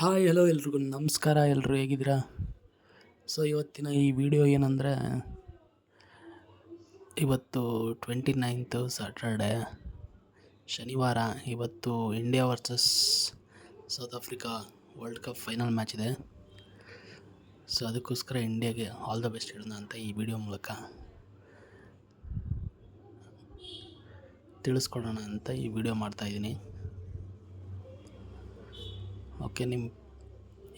Hi hello ಎಲ್ರಿಗೂ. ನಮಸ್ಕಾರ ಎಲ್ಲರೂ ಹೇಗಿದ್ದೀರಾ? ಸೊ ಇವತ್ತಿನ ಈ ವಿಡಿಯೋ ಏನಂದರೆ, ಇವತ್ತು ಟ್ವೆಂಟಿ ನೈನ್ತು ಸ್ಯಾಟರ್ಡೆ ಶನಿವಾರ. ಇವತ್ತು India versus South Africa world cup final match ಇದೆ. ಸೊ ಅದಕ್ಕೋಸ್ಕರ ಇಂಡಿಯಾಗೆ ಆಲ್ ದ ಬೆಸ್ಟ್ ಇಡೋಣ ಅಂತ ಈ ವಿಡಿಯೋ ಮೂಲಕ ತಿಳಿಸ್ಕೊಡೋಣ ಅಂತ ಈ ವಿಡಿಯೋ ಮಾಡ್ತಾಯಿದ್ದೀನಿ ಓಕೆ ನಿಮ್ಮ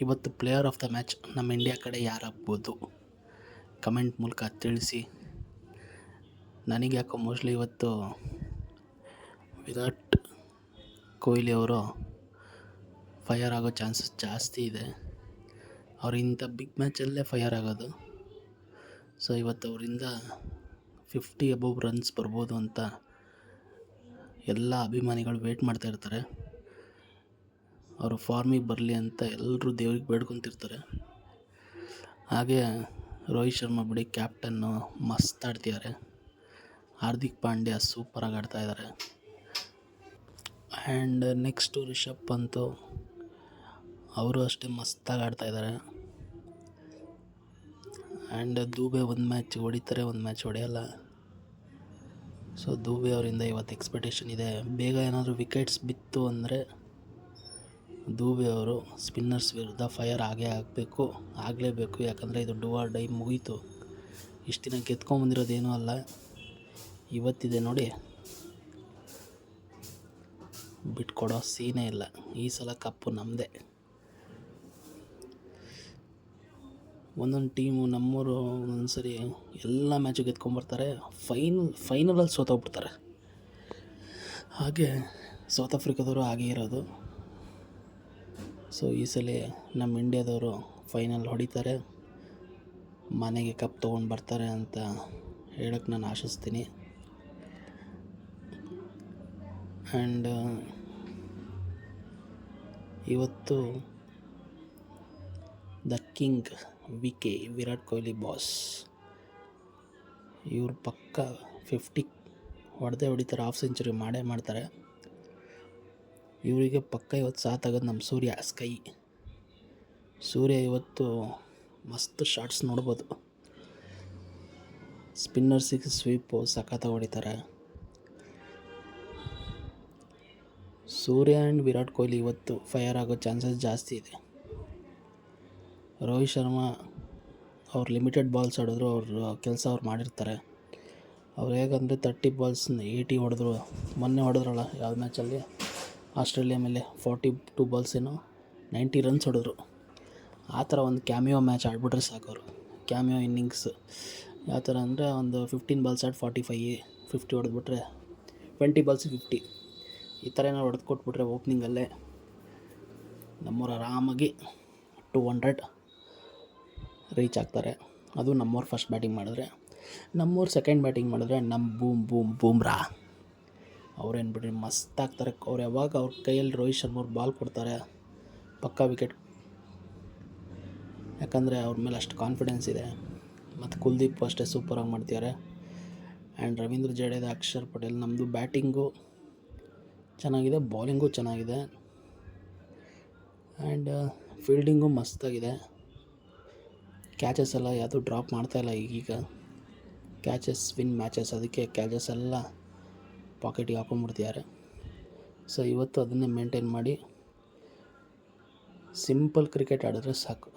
ಇವತ್ತು ಪ್ಲೇಯರ್ ಆಫ್ ದ ಮ್ಯಾಚ್ ನಮ್ಮ ಇಂಡಿಯಾ ಕಡೆ ಯಾರಾಗ್ಬೋದು? ಕಮೆಂಟ್ ಮೂಲಕ ತಿಳಿಸಿ. ನನಗೆ ಯಾಕೋ ಮೋಸ್ಟ್ಲಿ ಇವತ್ತು ವಿರಾಟ್ ಕೊಹ್ಲಿ ಅವರು ಫೈರ್ ಆಗೋ ಚಾನ್ಸಸ್ ಜಾಸ್ತಿ ಇದೆ. ಅವ್ರು ಇಂಥ ಬಿಗ್ ಮ್ಯಾಚಲ್ಲೇ ಫೈರ್ ಆಗೋದು. ಸೊ ಇವತ್ತು ಅವರಿಂದ ಫಿಫ್ಟಿ ಅಬೌವ್ ರನ್ಸ್ ಬರ್ಬೋದು ಅಂತ ಎಲ್ಲ ಅಭಿಮಾನಿಗಳು ವೇಟ್ ಮಾಡ್ತಾ ಇರ್ತಾರೆ. ಅವರು ಫಾರ್ಮಿಗೆ ಬರಲಿ ಅಂತ ಎಲ್ಲರೂ ದೇವ್ರಿಗೆ ಬೇಡ್ಕೊತಿರ್ತಾರೆ. ಹಾಗೆ ರೋಹಿತ್ ಶರ್ಮಾ ಬಿಡಿ ಕ್ಯಾಪ್ಟನ್ನು ಮಸ್ತ್ ಆಡ್ತಿದ್ದಾರೆ ಹಾರ್ದಿಕ್ ಪಾಂಡ್ಯ ಸೂಪರಾಗಿ ಆಡ್ತಾ ಇದ್ದಾರೆ ಆ್ಯಂಡ್ ನೆಕ್ಸ್ಟು ರಿಷಬ್ ಪಂತು ಅವರು ಅಷ್ಟೇ ಮಸ್ತಾಗಿ ಆಡ್ತಾ ಇದ್ದಾರೆ ಆ್ಯಂಡ್ ದೂಬೆ ಒಂದು ಮ್ಯಾಚ್ ಹೊಡಿತಾರೆ, ಒಂದು ಮ್ಯಾಚ್ ಹೊಡೆಯಲ್ಲ. ಸೊ ದೂಬೆ ಅವರಿಂದ ಇವತ್ತು ಎಕ್ಸ್ಪೆಕ್ಟೇಷನ್ ಇದೆ. ಬೇಗ ಏನಾದರೂ ವಿಕೆಟ್ಸ್ ಬಿತ್ತು ಅಂದರೆ ದೂಬೆ ಅವರು ಸ್ಪಿನ್ನರ್ಸ್ ವಿರುದ್ಧ ಫೈರ್ ಆಗೇ ಆಗಬೇಕು ಆಗಲೇಬೇಕು. ಯಾಕಂದರೆ ಇದು ಡೂ ಆರ್ ಡೈ ಮುಗೀತು. ಇಷ್ಟು ದಿನ ಗೆದ್ಕೊಂಬಂದಿರೋದೇನೂ ಅಲ್ಲ. ಇವತ್ತಿದೆ ನೋಡಿ. ಬಿಟ್ಕೊಡೋ ಸೀನೇ ಇಲ್ಲ. ಈ ಸಲ ಕಪ್ಪು ನಮ್ಮದೇ ಒಂದೊಂದು ಟೀಮು ನಮ್ಮೂರು ಒಂದೊಂದು ಸರಿ ಎಲ್ಲ ಮ್ಯಾಚು ಗೆದ್ಕೊಂಬರ್ತಾರೆ ಫೈನಲ್, ಫೈನಲಲ್ಲಿ ಸೋತೋಗ್ಬಿಡ್ತಾರೆ. ಹಾಗೆ ಸೌತ್ ಆಫ್ರಿಕಾದವರು ಹಾಗೆ ಇರೋದು. ಸೊ ಈ ಸಲ ನಮ್ಮ ಇಂಡಿಯಾದವರು ಫೈನಲ್ ಹೊಡಿತಾರೆ. ಮನೆಗೆ ಕಪ್ ತೊಗೊಂಡು ಬರ್ತಾರೆ ಅಂತ ಹೇಳಕ್ಕೆ ನಾನು ಆಶಿಸ್ತೀನಿ. ಆ್ಯಂಡ್ ಇವತ್ತು the king V K Virat Kohli boss. ಇವ್ರು ಪಕ್ಕ ಫಿಫ್ಟಿ ಹೊಡೆದೇ ಹೊಡಿತಾರೆ ಹಾಫ್ ಸೆಂಚುರಿ ಮಾಡೇ ಮಾಡ್ತಾರೆ. ಇವರಿಗೆ ಪಕ್ಕ ಇವತ್ತು ಸಾತಾಗೋದು ನಮ್ಮ ಸೂರ್ಯ ಸ್ಕೈ. ಸೂರ್ಯ ಇವತ್ತು ಮಸ್ತ್ ಶಾಟ್ಸ್ ನೋಡ್ಬೋದು. ಸ್ಪಿನ್ನರ್ಸಿಗೆ ಸ್ವೀಪು ಸಖತ್ತಾಗಿ ಹೊಡಿತಾರೆ. ಸೂರ್ಯ ಆ್ಯಂಡ್ ವಿರಾಟ್ ಕೊಹ್ಲಿ ಇವತ್ತು ಫೈರ್ ಆಗೋ ಚಾನ್ಸಸ್ ಜಾಸ್ತಿ ಇದೆ. ರೋಹಿತ್ ಶರ್ಮಾ ಅವ್ರು ಲಿಮಿಟೆಡ್ ಬಾಲ್ಸ್ ಆಡಿದ್ರು, ಅವರು ಕೆಲಸ ಅವ್ರು ಮಾಡಿರ್ತಾರೆ. ಅವ್ರು ಹೇಗಂದರೆ ತರ್ಟಿ ಬಾಲ್ಸ್ನ ಏಯ್ಟಿ ಹೊಡೆದ್ರು. ಮೊನ್ನೆ ಹೊಡೆದ್ರಲ್ಲ ಯಾವ ಮ್ಯಾಚಲ್ಲಿ ಆಸ್ಟ್ರೇಲಿಯಾ ಮೇಲೆ ಫಾರ್ಟಿ ಟು ಬಾಲ್ಸ್ ಏನೋ ನೈಂಟಿ ರನ್ಸ್ ಹೊಡೆದ್ರು. ಆ ಥರ ಒಂದು ಕ್ಯಾಮಿಯೋ ಮ್ಯಾಚ್ ಆಡ್ಬಿಟ್ರೆ ಸಾಕು ಕ್ಯಾಮಿಯೋ ಇನ್ನಿಂಗ್ಸ್. ಯಾವ ಥರ ಅಂದರೆ ಒಂದು ಫಿಫ್ಟೀನ್ ಬಾಲ್ಸ್ ಆಡ್ ಫಾರ್ಟಿ ಫೈ ಫಿಫ್ಟಿ ಹೊಡೆದ್ಬಿಟ್ರೆ ಟ್ವೆಂಟಿ ಬಾಲ್ಸ್ ಫಿಫ್ಟಿ ಈ ಥರ ಏನಾರು ಹೊಡೆದು ಕೊಟ್ಬಿಟ್ರೆ ಓಪ್ನಿಂಗಲ್ಲೇ ನಮ್ಮವ್ರು ಆರಾಮಾಗಿ ಟೂ ಹಂಡ್ರೆಡ್ ರೀಚ್ ಆಗ್ತಾರೆ. ಅದು ನಮ್ಮವ್ರು ಫಸ್ಟ್ ಬ್ಯಾಟಿಂಗ್ ಮಾಡಿದ್ರೆ. ನಮ್ಮವ್ರು ಸೆಕೆಂಡ್ ಬ್ಯಾಟಿಂಗ್ ಮಾಡಿದ್ರೆ ನಮ್ಮ ಬೂಮ್ ಬೂಮ್ ಬೂಮ್ರಾ ಅವ್ರೇನು ಬಿಡ್ರಿ, ಮಸ್ತ್ ಆಗ್ತಾರೆ. ಅವ್ರು ಯಾವಾಗ ಅವ್ರ ಕೈಯಲ್ಲಿ ರೋಹಿತ್ ಶರ್ಮ ಅವ್ರು ಬಾಲ್ ಕೊಡ್ತಾರೆ, ಪಕ್ಕಾ ವಿಕೆಟ್ ಯಾಕಂದರೆ ಅವ್ರ ಮೇಲೆ ಅಷ್ಟು ಕಾನ್ಫಿಡೆನ್ಸ್ ಇದೆ. ಮತ್ತು ಕುಲ್ದೀಪ್ ಅಷ್ಟೇ ಸೂಪರಾಗಿ ಮಾಡ್ತಿದ್ದಾರೆ ಆ್ಯಂಡ್ ರವೀಂದ್ರ ಜಡೇಜ, ಅಕ್ಷರ್ ಪಟೇಲ್ ನಮ್ಮದು ಬ್ಯಾಟಿಂಗು ಚೆನ್ನಾಗಿದೆ ಬೌಲಿಂಗು ಚೆನ್ನಾಗಿದೆ. ಆ್ಯಂಡ್ ಫೀಲ್ಡಿಂಗು ಮಸ್ತಾಗಿದೆ ಕ್ಯಾಚಸ್ ಎಲ್ಲ ಯಾವುದು ಡ್ರಾಪ್ ಮಾಡ್ತಾಯಿಲ್ಲ ಈಗೀಗ. ಕ್ಯಾಚಸ್ ವಿನ್ ಮ್ಯಾಚಸ್ ಅದಕ್ಕೆ ಕ್ಯಾಚಸ್ ಎಲ್ಲ ಪಾಕೆಟಿಗೆ ಹಾಕೊಂಡ್ಬಿಡ್ತಿದ್ದಾರೆ ಸೊ ಇವತ್ತು ಅದನ್ನೇ ಮೇಂಟೈನ್ ಮಾಡಿ ಸಿಂಪಲ್ ಕ್ರಿಕೆಟ್ ಆಡಿದ್ರೆ ಸಾಕು.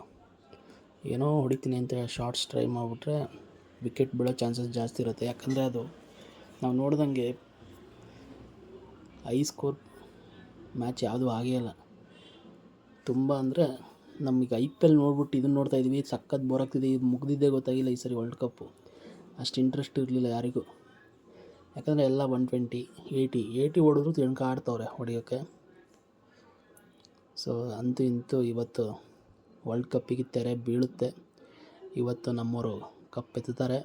ಏನೋ ಹೊಡಿತೀನಿ ಅಂತ ಶಾರ್ಟ್ಸ್ ಟ್ರೈ ಮಾಡಿಬಿಟ್ರೆ ವಿಕೆಟ್ ಬೀಳೋ ಚಾನ್ಸಸ್ ಜಾಸ್ತಿ ಇರುತ್ತೆ. ಯಾಕಂದರೆ ಅದು ನಾವು ನೋಡ್ದಂಗೆ ಐ ಸ್ಕೋರ್ ಮ್ಯಾಚ್ ಯಾವುದೂ ಆಗೇ ಇಲ್ಲ. ತುಂಬ ಅಂದರೆ ನಮಗೆ ಐ ಪಿ ಎಲ್ ನೋಡ್ಬಿಟ್ಟು ಇದನ್ನು ನೋಡ್ತಾ ಇದ್ವಿ, ಸಖತ್ ಬೋರ್ ಆಗ್ತಿದೆ, ಇದು ಮುಗ್ದಿದ್ದೇ ಗೊತ್ತಾಗಿಲ್ಲ ಈ ಸರಿ ವರ್ಲ್ಡ್ ಕಪ್ಪು ಅಷ್ಟು ಇಂಟ್ರೆಸ್ಟ್ ಇರಲಿಲ್ಲ ಯಾರಿಗೂ. ಯಾಕಂದರೆ ಎಲ್ಲ ಒನ್ ಟ್ವೆಂಟಿ ಏಯ್ಟಿ ಏಯ್ಟಿ ಹೊಡೆದ್ರು ತಿಳ್ಕ ಆಡ್ತವ್ರೆ ಹೊಡಿಯೋಕ್ಕೆ ಸೊ ಅಂತೂ ಇಂತೂ ಇವತ್ತು ವರ್ಲ್ಡ್ ಕಪ್ಪಿಗೆ ತೆರೆ ಬೀಳುತ್ತೆ. ಇವತ್ತು ನಮ್ಮವರು ಕಪ್ ಎತ್ತುತ್ತಾರೆ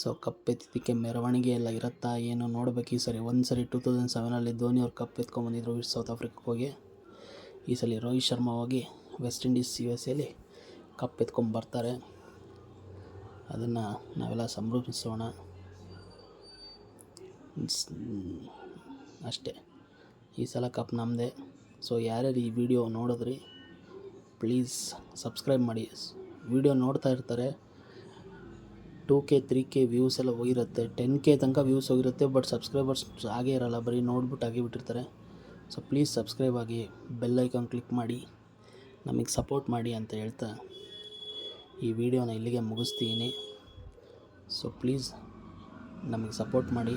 ಸೊ ಕಪ್ ಎತ್ತಿದ್ದಕ್ಕೆ ಮೆರವಣಿಗೆ ಎಲ್ಲ ಇರುತ್ತಾ ಏನು ನೋಡ್ಬೇಕು. ಈ ಸರಿ ಒಂದು ಸರಿ ಟೂ ತೌಸಂಡ್ ಸೆವೆನಲ್ಲಿ ಧೋನಿ ಅವ್ರು ಕಪ್ ಎತ್ಕೊಂಬಂದಿದ್ರು ಸೌತ್ ಆಫ್ರಿಕಾಗೆ ಹೋಗಿ. ಈ ಸಲ ರೋಹಿತ್ ಶರ್ಮಾ ಹೋಗಿ ವೆಸ್ಟ್ ಇಂಡೀಸ್ ಯು ಎಸ್ ಎಲ್ಲಿ ಕಪ್ ಎತ್ಕೊಂಬರ್ತಾರೆ ಅದನ್ನು ನಾವೆಲ್ಲ ಸಂಭ್ರಮಿಸೋಣ. ಅಷ್ಟೇ. ಈ ಸಲ ಕಪ್ ನಮ್ಮದೇ ಸೊ ಯಾರ್ಯಾರು ಈ ವಿಡಿಯೋ ನೋಡಿದ್ರಿ ಪ್ಲೀಸ್ ಸಬ್ಸ್ಕ್ರೈಬ್ ಮಾಡಿ. ವಿಡಿಯೋ ನೋಡ್ತಾ ಇರ್ತಾರೆ. Two K three K views ಎಲ್ಲ ಹೋಗಿರುತ್ತೆ. ಟೆನ್ ಕೆ ತನಕ ವ್ಯೂಸ್ ಹೋಗಿರುತ್ತೆ ಬಟ್ ಸಬ್ಸ್ಕ್ರೈಬರ್ಸ್ ಆಗೇ ಇರಲ್ಲ. ಬರೀ ನೋಡ್ಬಿಟ್ಟು ಆಗಿಬಿಟ್ಟಿರ್ತಾರೆ ಸೊ ಪ್ಲೀಸ್ ಸಬ್ಸ್ಕ್ರೈಬ್ ಆಗಿ ಬೆಲ್ ಐಕಾನ್ ಕ್ಲಿಕ್ ಮಾಡಿ, ನಮಗೆ ಸಪೋರ್ಟ್ ಮಾಡಿ ಅಂತ ಹೇಳ್ತಾ ಈ ವಿಡಿಯೋನ ಇಲ್ಲಿಗೆ ಮುಗಿಸ್ತೀನಿ. ಸೊ ಪ್ಲೀಸ್ ನಮಗೆ ಸಪೋರ್ಟ್ ಮಾಡಿ.